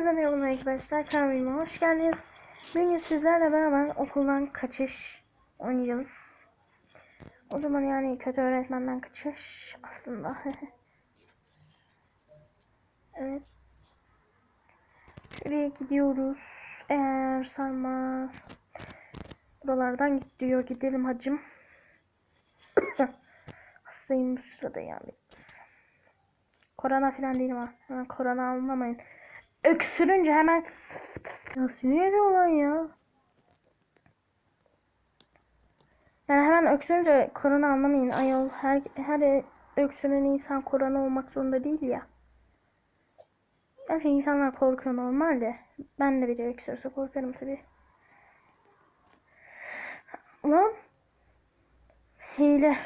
Herkese merhaba arkadaşlar. Kanalıma hoş geldiniz. Bugün sizlerle beraber okuldan kaçış oynayacağız. O zaman yani kötü öğretmenden kaçış aslında. evet. Şuraya gidiyoruz. Eğer sarma buralardan git diyor. Gidelim hacım. Hastayım bu sırada yani. Korona falan değilim ha. Hemen korona anlamayın. Öksürünce hemen ya sinir olan ya. Yani hemen öksürünce korona anlamayın. Ayol her her öksüren insan korona olmak zorunda değil ya. Gerçi insanlar korkuyor normalde. Ben de biri öksürse korkarım tabi. Lan hile.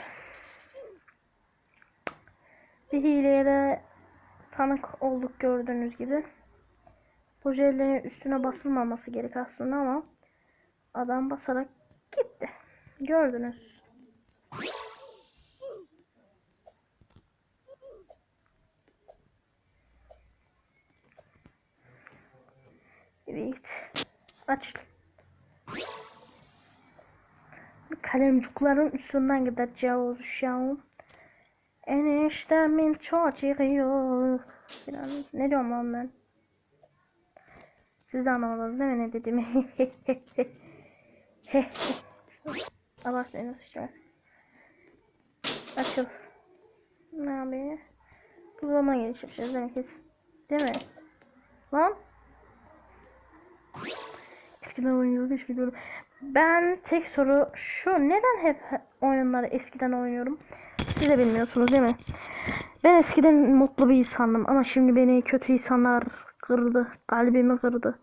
Bir hileye de tanık olduk gördüğünüz gibi. Bu üstüne basılmaması gerek aslında ama adam basarak gitti. Gördünüz. Evet. Aç. Kalemcukların üstünden gideceğiz an. Eniştemin çocuğu. Ne diyorum lan ben? Siz anlamadınız değil mi ne dediğimi? Allah seni işte. Açıl. Ne abi? Bu zaman geliş yapacağız değil mi? Lan? Eskiden oynuyordum hiç biliyorum. Ben tek soru şu neden hep oyunları eskiden oynuyorum? Siz de bilmiyorsunuz değil mi? Ben eskiden mutlu bir insandım ama şimdi beni kötü insanlar kırdı. Kalbimi kırdı.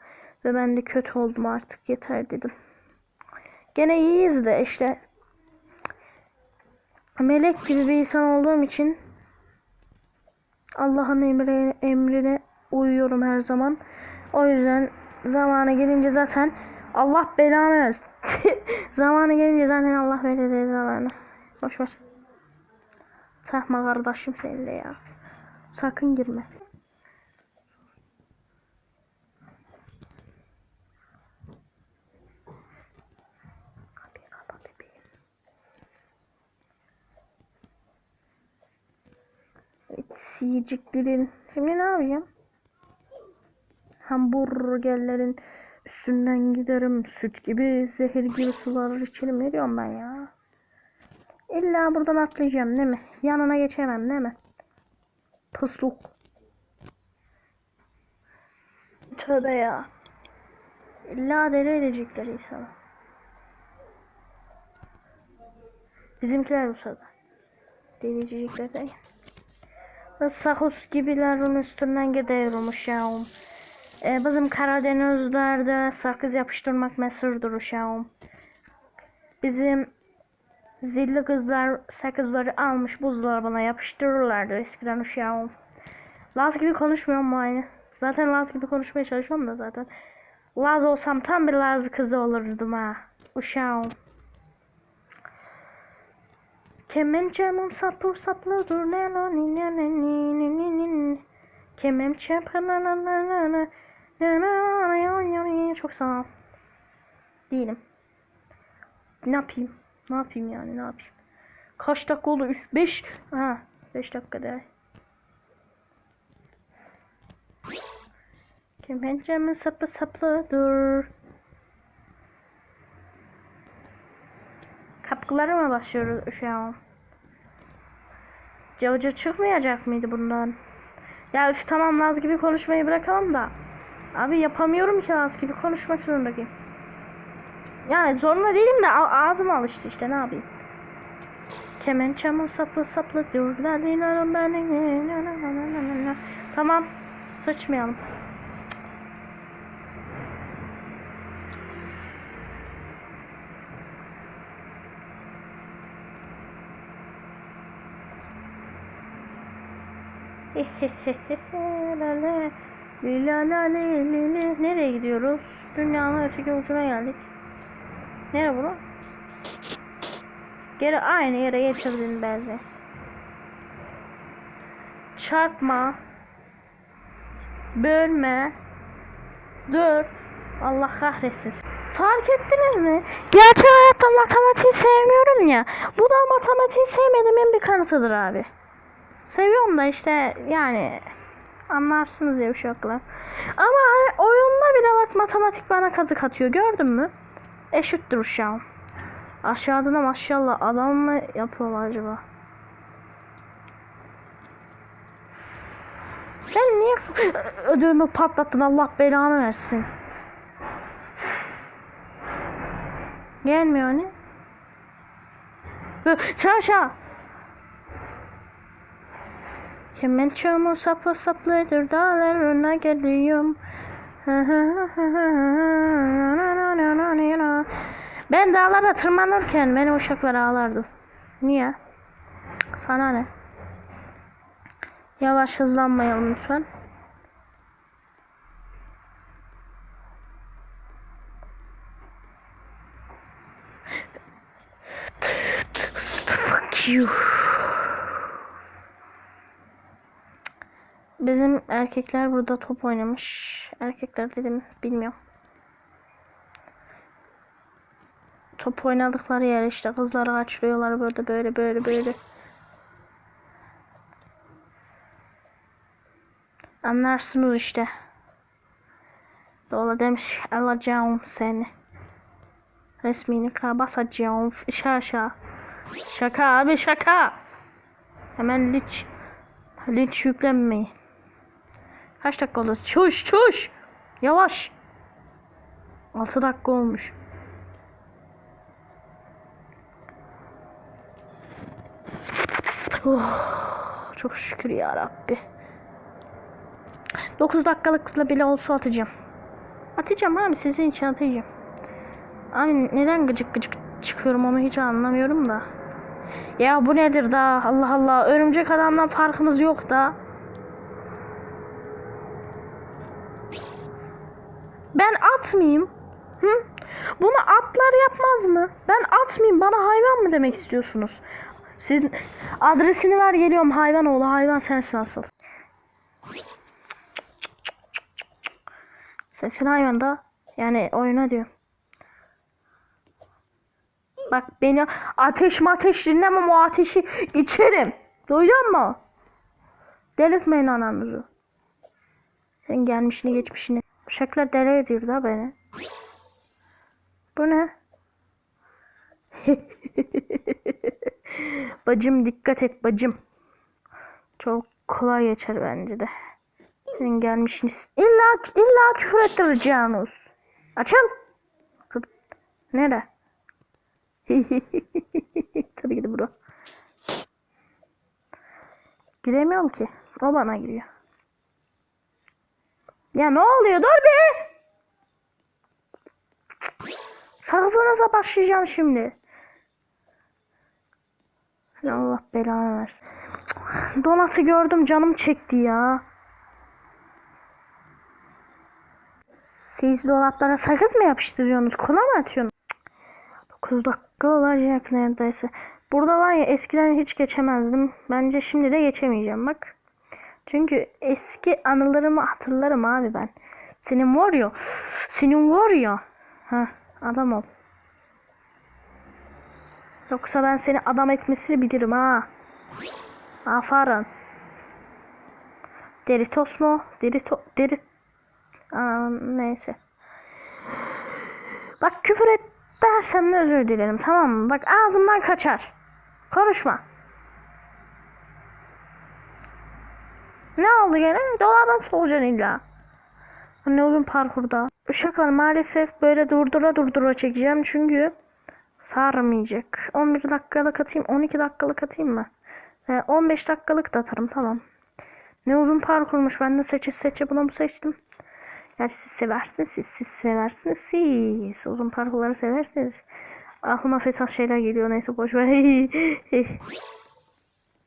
Ve ben de kötü oldum artık yeter dedim. Gene iyiyiz de işte. Melek gibi bir insan olduğum için Allah'ın emri, emrine uyuyorum her zaman. O yüzden zamanı gelince zaten Allah belanı versin. zamanı gelince zaten Allah verir zamanı. Boş ver. Takma kardeşim seninle ya. Sakın girme. Yiyeceklerin. Şimdi ne yapacağım? Hamburgerlerin üstünden giderim. Süt gibi, zehir gibi sular içerim. Ne diyorum ben ya? İlla buradan atlayacağım değil mi? Yanına geçemem değil mi? Pusluk. Tövbe ya. İlla deli edecekler insanı. Bizimkiler bu sırada. Deli değil. Ve Sakos gibiler onun üstünden gidiyormuş ya. Ee, bizim Karadenizlerde sakız yapıştırmak meşhurdur uşağım. Bizim Zilli kızlar sakızları almış buzdolabına yapıştırırlardı eskiden uşağım. Laz gibi konuşmuyorum mu aynı? Zaten Laz gibi konuşmaya çalışıyorum da zaten. Laz olsam tam bir Laz kızı olurdum ha. Uşağım. Kemençemin sapı saplı dur ne la ni ne ne ni ni ni ni. Kemençe na na na na na na çok sağ. Değilim. Ne yapayım? Ne yapayım yani ne yapayım? Kaç dakika oldu? 3 5 ha 5 dakika daha. Kemençemin sapı saplı dur. Kapılara mı başlıyoruz şu an? Cavcı çıkmayacak mıydı bundan? Ya üf, tamam Naz gibi konuşmayı bırakalım da. Abi yapamıyorum ki Naz gibi konuşmak zorundayım. Yani zorunda değilim de ağzım alıştı işte ne yapayım. Kemençemin saplı saplı dinarım ben Tamam sıçmayalım. Nereye gidiyoruz? Dünyanın öteki ucuna geldik. Nere bura? Geri aynı yere getirdin bence. Çarpma. Bölme. Dur. Allah kahretsin. Fark ettiniz mi? Gerçek hayatta matematiği sevmiyorum ya. Bu da matematiği sevmediğimin bir kanıtıdır abi. Seviyorum da işte yani anlarsınız ya uşaklar. Ama hani oyunda bile bak matematik bana kazık atıyor gördün mü? Eşittir uşağım. Aşağıda da maşallah adam mı yapıyorlar acaba? Sen niye ödümü patlattın Allah belanı versin. Gelmiyor hani. Çarşa. Kemençamı sapı saplıdır dağlarına geliyorum. Ben dağlara tırmanırken beni uşaklar ağlardı. Niye? Sana ne? Yavaş hızlanmayalım lütfen. Fuck you. Bizim erkekler burada top oynamış. Erkekler dedim bilmiyorum. Top oynadıkları yer işte kızları kaçırıyorlar böyle böyle böyle böyle. Anlarsınız işte. Dola demiş alacağım seni. Resmini basacağım. Şaka. Şaka abi şaka. Hemen linç. Linç yüklenmeyin. Kaç dakika oldu? Çuş çuş. Yavaş. 6 dakika olmuş. Oh, çok şükür ya Rabbi. 9 dakikalıkla bile olsa atacağım. Atacağım abi sizin için atacağım. Abi neden gıcık gıcık çıkıyorum onu hiç anlamıyorum da. Ya bu nedir da Allah Allah örümcek adamdan farkımız yok da. Ben atmayayım. Hı? Bunu atlar yapmaz mı? Ben atmayayım bana hayvan mı demek istiyorsunuz? Sizin adresini ver geliyorum hayvan oğlu hayvan sensin asıl. Sensin hayvan da yani oyuna diyor. Bak beni ateş mateş dinlemem o ateşi içerim. Duydun mu? Delirtmeyin ananızı. Sen gelmişini geçmişini. Uşaklar deli ediyor da beni. Bu ne? bacım dikkat et bacım. Çok kolay geçer bence de. Senin gelmişiniz. İlla illa küfür ettireceğiniz. Dur. Nere? Tabii ki de bura. Giremiyorum ki. O bana giriyor. Ya ne oluyor? Dur be! Sakızınıza başlayacağım şimdi. Allah belanı versin. Donatı gördüm canım çekti ya. Siz dolaplara sakız mı yapıştırıyorsunuz? Kola mı atıyorsunuz? 9 dakika olacak neredeyse. Burada var ya eskiden hiç geçemezdim. Bence şimdi de geçemeyeceğim bak. Çünkü eski anılarımı hatırlarım abi ben. Senin var ya. Senin var ya. Ha adam ol. Yoksa ben seni adam etmesini bilirim ha. Aferin. Deritos mu? Derito, deri... Aa, neyse. Bak küfür et dersem de özür dilerim tamam mı? Bak ağzımdan kaçar. Konuşma. Ne oldu gene? Dolabdan solacaksın illa. Ne oyun parkurda. Uşaklar maalesef böyle durdura durdura çekeceğim çünkü sarmayacak. 11 dakikalık atayım 12 dakikalık atayım mı? Ve 15 dakikalık da atarım tamam. Ne uzun parkurmuş ben de seçe seçe bunu mu seçtim. Yani siz seversiniz siz, siz seversiniz siz. Uzun parkurları seversiniz. Aklıma fesat şeyler geliyor neyse boşver.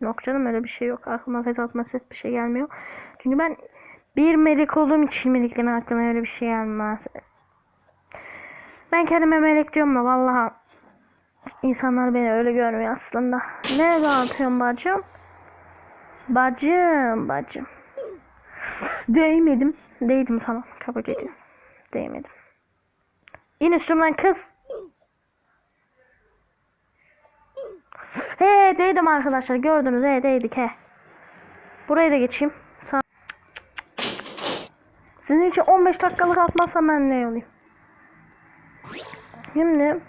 yok canım öyle bir şey yok. Aklıma fesat meset bir şey gelmiyor. Çünkü ben bir melek olduğum için meleklerin aklına öyle bir şey gelmez. Ben kendime melek diyorum da vallahi insanlar beni öyle görmüyor aslında. Ne yapıyorum bacım? Bacım, bacım. Değmedim. Değdim tamam kabul ediyorum. Değmedim. İn üstümden kız. He değdim arkadaşlar gördünüz he değdik he. Buraya da geçeyim. Sağ. Sizin için 15 dakikalık atmazsam ben ne olayım? Şimdi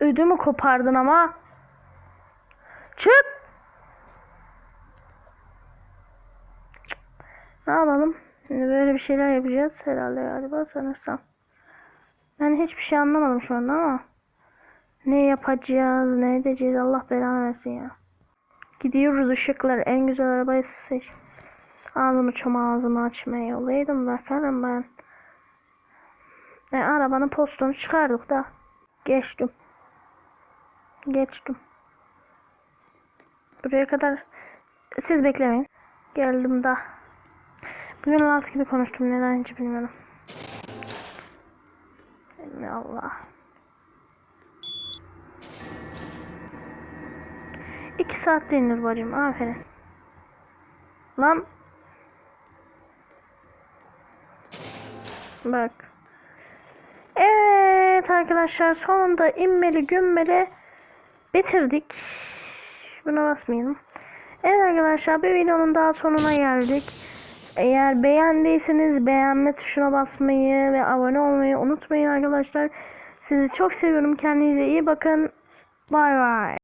ödümü kopardın ama. Çık. Ne yapalım? Şimdi böyle bir şeyler yapacağız herhalde galiba sanırsam. Ben hiçbir şey anlamadım şu anda ama. Ne yapacağız, ne edeceğiz Allah belanı versin ya. Gidiyoruz ışıklar en güzel arabayı seç. Ağzımı çom ağzımı açmaya yollaydım bakalım ben. E, arabanın postunu çıkardık da. Geçtim. Geçtim. Buraya kadar siz beklemeyin. Geldim da. Bugün Laz gibi konuştum neden hiç bilmiyorum. Ya Allah. İki saat denir bacım. Aferin. Lan. Bak. Evet arkadaşlar sonunda inmeli gümmeli bitirdik. Buna basmayalım. Evet arkadaşlar bir videonun daha sonuna geldik. Eğer beğendiyseniz beğenme tuşuna basmayı ve abone olmayı unutmayın arkadaşlar. Sizi çok seviyorum. Kendinize iyi bakın. Bay bay.